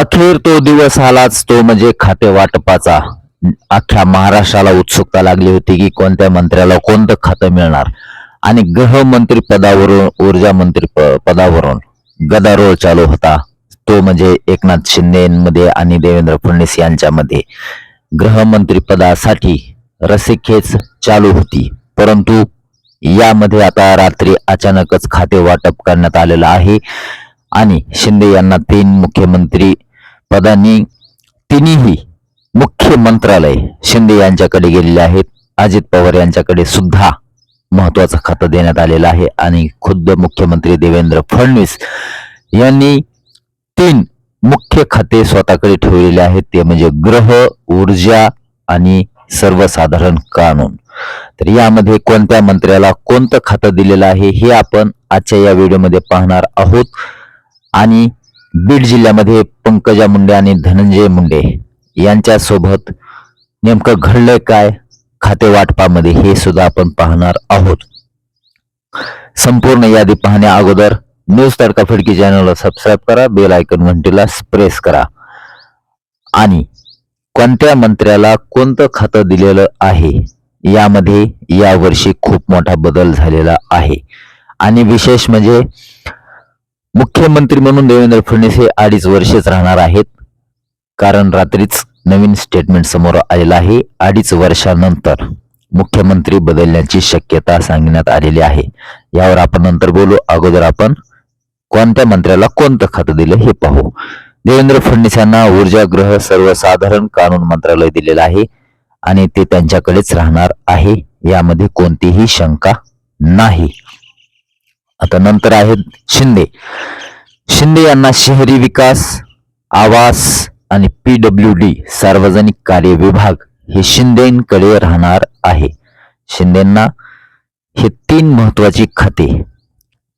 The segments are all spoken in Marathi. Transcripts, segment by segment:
अखेर तो दिवस आलाच तो म्हणजे खाते वाटपाचा. अख्ख्या महाराष्ट्राला उत्सुकता लागली होती की कोणत्या मंत्र्याला कोणतं खातं मिळणार. आणि गृहमंत्री पदावरून ऊर्जा मंत्री प- पदावरून गदारोळ चालू होता. तो म्हणजे एकनाथ शिंदेमध्ये आणि देवेंद्र फडणवीस यांच्यामध्ये. गृहमंत्री पदासाठी रस्सीखेच चालू होती. परंतु यामध्ये आता रात्री अचानकच खाते वाटप करण्यात आलेलं आहे. आणि शिंदे यांना तीन मुख्यमंत्री पदांनी तिन्ही मुख्य मंत्रालय शिंदे यांच्याकडे गेलेले आहेत. अजित पवार यांच्याकडे सुद्धा महत्वाचं खातं देण्यात आलेलं आहे. आणि खुद्द मुख्यमंत्री देवेंद्र फडणवीस यांनी तीन मुख्य खाते स्वतःकडे ठेवलेले आहेत. ते म्हणजे ग्रह ऊर्जा आणि सर्वसाधारण कानून. तर यामध्ये कोणत्या मंत्र्याला कोणतं खातं दिलेलं आहे हे आपण आजच्या या व्हिडिओमध्ये पाहणार आहोत. आणि बीड जिल्ह्यामध्ये पंकजा मुंडे आणि धनंजय मुंडे यांच्यासोबत नेमकं घडलंय काय? खाते वाटपामध्ये हे सुद्धा आपण पाहणार आहोत. संपूर्ण यादी पाहण्या अगोदर न्यूज तडका फडकी चॅनलला सबस्क्राईब करा बेल आयकॉन घंटीला प्रेस करा. आणि कोणत्या मंत्र्याला कोणतं खातं दिलेलं आहे? यामध्ये यावर्षी खूप मोठा बदल झालेला आहे. आणि विशेष म्हणजे मुख्यमंत्री म्हणून देवेंद्र फडणवीस हे अडीच वर्षेच राहणार आहेत. कारण रात्रीच नवीन स्टेटमेंट समोर आलेलं आहे. अडीच वर्षानंतर मुख्यमंत्री बदलण्याची शक्यता सांगण्यात आलेली आहे. यावर आपण नंतर बोलू. अगोदर आपण कोणत्या मंत्र्याला कोणतं खातं दिलं हे पाहू. देवेंद्र फडणवीस यांना ऊर्जा गृह सर्वसाधारण कानून मंत्रालय दिलेलं आहे आणि ते त्यांच्याकडेच राहणार आहे. यामध्ये कोणतीही शंका नाही. आता नंतर आहेत शिंदे. शिंदे यांना शहरी विकास आवास आणि पीडब्ल्यू डी सार्वजनिक कार्य विभाग हे शिंदेकडे राहणार आहे. शिंदेना हे तीन महत्वाची खाते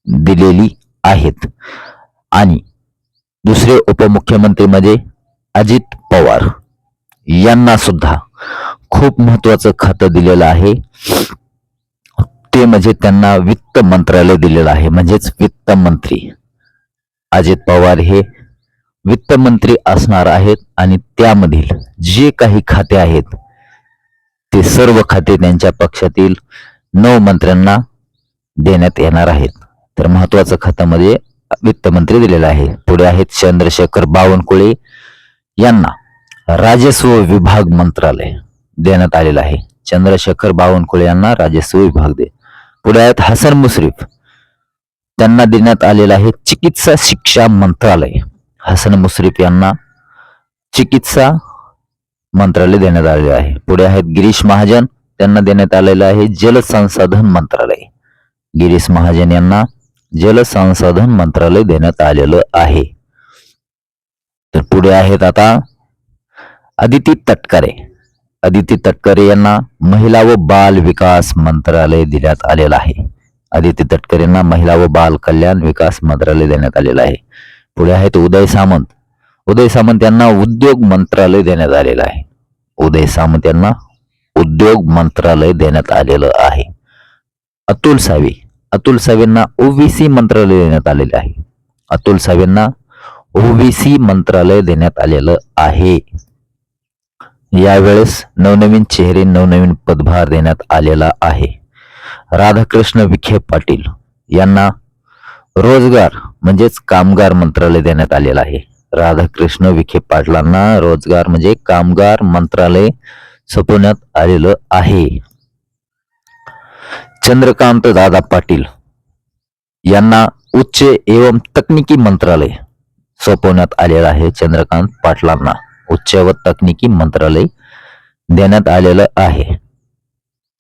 दिलेली आहेत. आणि दुसरे उपमुख्यमंत्री म्हणजे अजित पवार यांना सुद्धा खूप महत्वाचं खातं दिलेलं आहे. ते म्हणजे त्यांना वित्त मंत्रालय दिलेलं आहे. म्हणजेच वित्त मंत्री. अजित पवार हे वित्त मंत्री असणार आहेत आणि त्यामधील जे काही खाते आहेत ते सर्व खाते त्यांच्या पक्षातील नऊ मंत्र्यांना देण्यात येणार आहेत. तर महत्वाचं खात्यामध्ये म्हणजे वित्त मंत्री दिलेलं आहे. पुढे आहेत चंद्रशेखर बावनकुळे यांना राजस्व विभाग मंत्रालय देण्यात आलेलं आहे. चंद्रशेखर बावनकुळे यांना राजस्व विभाग दे पुढे आहेत हसन मुश्रीफ त्यांना देण्यात आलेलं आहे चिकित्सा शिक्षा मंत्रालय. हसन मुश्रीफ यांना चिकित्सा मंत्रालय देण्यात आलेले आहे. पुढे आहेत गिरीश महाजन त्यांना देण्यात आलेलं आहे जलसंसाधन मंत्रालय. गिरीश महाजन यांना जलसंसाधन मंत्रालय देण्यात आलेलं आहे. तर पुढे आहेत आता अदिती तटकरे. अदिती तटकरे यांना महिला व बाल विकास मंत्रालय देण्यात आलेलं आहे. अदिती तटकरे यांना महिला व बाल कल्याण विकास मंत्रालय देण्यात आलेलं आहे. पुढे आहेत उदय सामंत. उदय सामंत यांना उद्योग मंत्रालय देण्यात आलेलं आहे. उदय सामंत यांना उद्योग मंत्रालय देण्यात आलेलं आहे. अतुल सावे. अतुल सावेंना ओबीसी मंत्रालय देण्यात आलेले आहे. अतुल सावेंना ओबीसी मंत्रालय देण्यात आलेलं आहे. यावेळेस नवनवीन चेहरे नवनवीन पदभार देण्यात आलेला आहे. राधाकृष्ण विखे पाटील यांना रोजगार म्हणजेच कामगार मंत्रालय देण्यात आलेलं आहे. राधाकृष्ण विखे पाटलांना रोजगार म्हणजे कामगार मंत्रालय सोपवण्यात आलेलं आहे. चंद्रकांत दादा पाटील यांना उच्च एवं तकनिकी मंत्रालय सोपवण्यात आलेलं आहे चंद्रकांत पाटलांना. उच्च व तकनिकी मंत्रालय देण्यात आलेलं आहे.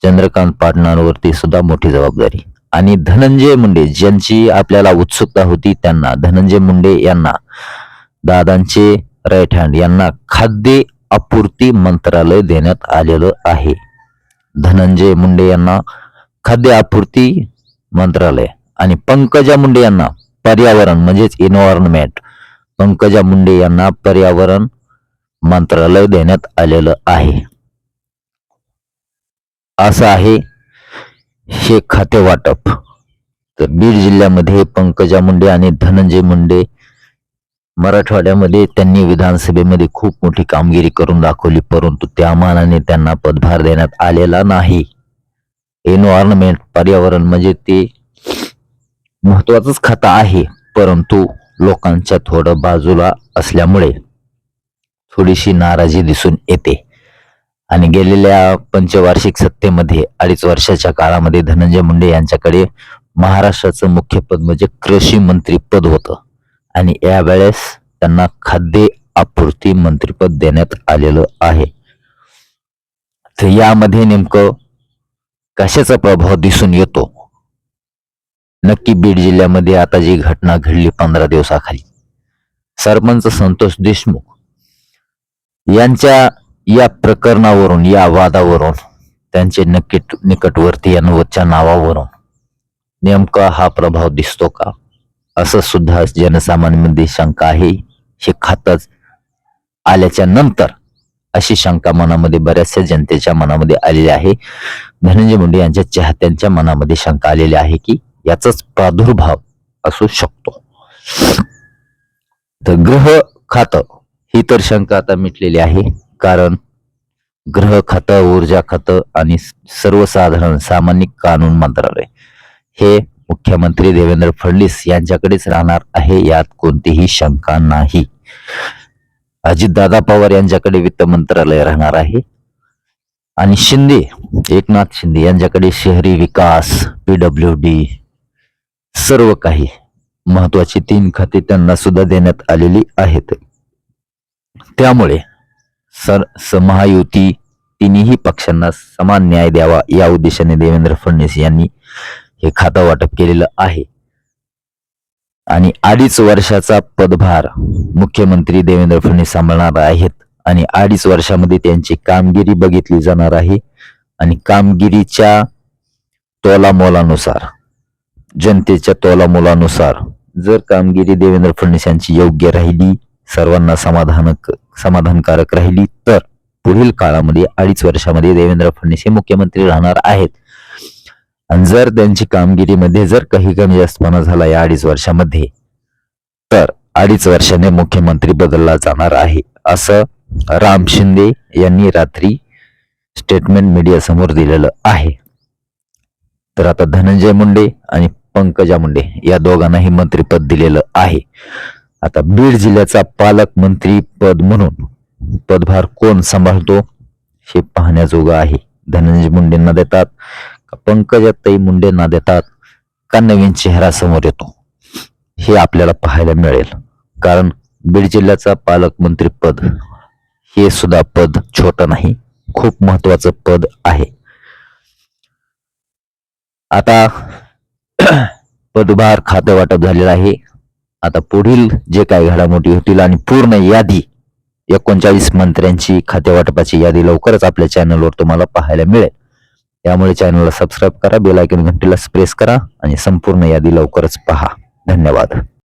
चंद्रकांत पाटणांवरती सुद्धा मोठी जबाबदारी. आणि धनंजय मुंडे ज्यांची आपल्याला उत्सुकता होती त्यांना धनंजय मुंडे यांना दादांचे राईट हँड यांना खाद्य आपूर्ती मंत्रालय देण्यात आलेलं आहे. धनंजय मुंडे यांना खाद्य आपूर्ती मंत्रालय आणि पंकजा मुंडे यांना पर्यावरण म्हणजेच एन्व्हायरमेंट पंकजा मुंडे यांना पर्यावरण मंत्रालय देण्यात आलेलं आहे. असं आहे हे खाते वाटप. तर बीड जिल्ह्यामध्ये पंकजा मुंडे आणि धनंजय मुंडे मराठवाड्यामध्ये त्यांनी विधानसभेमध्ये खूप मोठी कामगिरी करून दाखवली परंतु त्या मानाने त्यांना पदभार देण्यात आलेला नाही. एन्व्हायरमेंट पर्यावरण म्हणजे ते महत्वाचंच खातं आहे परंतु लोकांच्या थोडं बाजूला असल्यामुळे थोडीशी नाराजी दिसून येते. आणि गेलेल्या पंचवार्षिक सत्तेमध्ये अडीच वर्षाच्या काळामध्ये धनंजय मुंडे यांच्याकडे महाराष्ट्राचं मुख्य पद म्हणजे कृषी मंत्री पद होतं. आणि यावेळेस त्यांना खाद्य आपूर्ती मंत्रीपद देण्यात आलेलं आहे. तर यामध्ये नेमकं कशाचा प्रभाव दिसून येतो? नक्की बीड जिल्ह्यामध्ये आता जी घटना घडली पंधरा दिवसाखाली सरपंच संतोष देशमुख यांच्या या प्रकरणावरून या वादावरून त्यांचे नक्की निकटवर्तीयांवरच्या नावावरून नेमका हा प्रभाव दिसतो का? असं सुद्धा जनसामान्यांमध्ये शंका आहे हे खातच आल्याच्यानंतर अशी शंका मनामध्ये बऱ्याचशा जनतेच्या मनामध्ये आलेली आहे. धनंजय मुंडे यांच्या चाहत्यांच्या मनामध्ये शंका आलेली आहे की याचाच प्रादुर्भाव असू शकतो. तर ग्रह खातं ही तर शंका आता मिटलेली आहे. कारण ग्रह खातं ऊर्जा खातं आणि सर्वसाधारण सामान्य कानून मंत्रालय हे मुख्यमंत्री देवेंद्र फडणवीस यांच्याकडेच राहणार आहे यात कोणतीही शंका नाही. अजितदादा पवार यांच्याकडे वित्त मंत्रालय राहणार आहे. आणि शिंदे एकनाथ शिंदे यांच्याकडे शहरी विकास पीडब्ल्यू डी सर्व काही महत्वाची तीन खाते त्यांना सुद्धा देण्यात आलेली आहेत. त्यामुळे सर महायुती तिन्ही पक्षांना समान न्याय द्यावा या उद्देशाने देवेंद्र फडणवीस यांनी हे खातं वाटप केलेलं आहे. आणि अडीच वर्षाचा पदभार मुख्यमंत्री देवेंद्र फडणवीस सांभाळणार आहेत आणि अडीच वर्षामध्ये त्यांची कामगिरी बघितली जाणार आहे आणि कामगिरीच्या तोलामोलानुसार जनतेच्या तोलामोलानुसार जर कामगिरी देवेंद्र फडणवीस यांची योग्य राहिली सर्वांना समाधानक समाधानकारक राहिली तर पुढील काळामध्ये अडीच वर्षामध्ये देवेंद्र फडणवीस हे मुख्यमंत्री राहणार आहेत. आणि जर त्यांची कामगिरीमध्ये जर काही कमी जास्तपणा झाला या अडीच वर्षामध्ये तर अडीच वर्षाने मुख्यमंत्री बदलला जाणार आहे असं राम शिंदे यांनी रात्री स्टेटमेंट मीडिया समोर दिलेलं आहे. तर आता धनंजय मुंडे आणि पंकजा मुंडे या दोघांनाही मंत्रीपद दिलेलं आहे. आता बीड जिल्ह्याचा पालकमंत्री पद म्हणून पदभार कोण सांभाळतो हे पाहण्याजोगं आहे. धनंजय मुंडेंना देतात का पंकजाताई मुंडेंना देतात का नवीन चेहरा समोर येतो? हे आपल्याला पाहायला मिळेल. कारण बीड जिल्ह्याचा पालकमंत्री पद हे सुद्धा पद छोट नाही खूप महत्वाचं पद आहे. आता पदभार खाते वाटप झालेलं आहे. आता पुढील जे काही घडामोडी होतील आणि पूर्ण यादी एकोणचाळीस मंत्र्यांची खातेवाटपाची यादी लवकरच आपल्या चॅनलवर तुम्हाला पाहायला मिळेल. त्यामुळे चॅनलला सबस्क्राईब करा बेलायकन आयकॉन घंटीला प्रेस करा आणि संपूर्ण यादी लवकरच पहा. धन्यवाद.